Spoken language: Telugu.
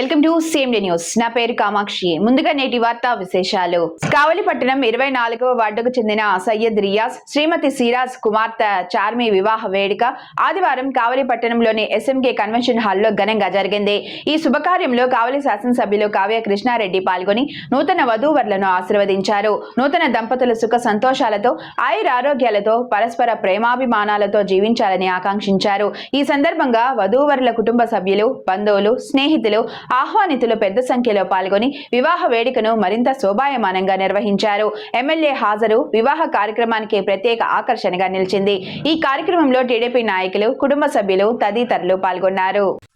Welcome to same day news. నా పేరు కామాక్షి. ముందుగా నేటి వార్తా విశేషాలు. కావలిపట్టణం ఇరవై నాలుగవ వార్డుకు చెందిన సయ్యద్ రియాజ్ శ్రీమతి సిరాజ్ కుమార్తె చార్మి వివాహ వేడుక ఆదివారం కావలిపట్టణంలోని ఎస్ఎంకే కన్వెన్షన్ హాల్లో ఘనంగా జరిగింది. ఈ శుభకార్యంలో కావలి శాసనసభ్యులు కావ్య కృష్ణారెడ్డి పాల్గొని నూతన వధూవరులను ఆశీర్వదించారు. నూతన దంపతుల సుఖ సంతోషాలతో ఆయురారోగ్యాలతో పరస్పర ప్రేమాభిమానాలతో జీవించాలని ఆకాంక్షించారు. ఈ సందర్భంగా వధూవరుల కుటుంబ సభ్యులు బంధువులు స్నేహితులు ఆహ్వానితులు పెద్ద సంఖ్యలో పాల్గొని వివాహ వేడుకను మరింత శోభాయమానంగా నిర్వహించారు. ఎమ్మెల్యే హాజరు వివాహ కార్యక్రమానికి ప్రత్యేక ఆకర్షణగా నిలిచింది. ఈ కార్యక్రమంలో టీడీపీ నాయకులు కుటుంబ సభ్యులు తదితరులు పాల్గొన్నారు.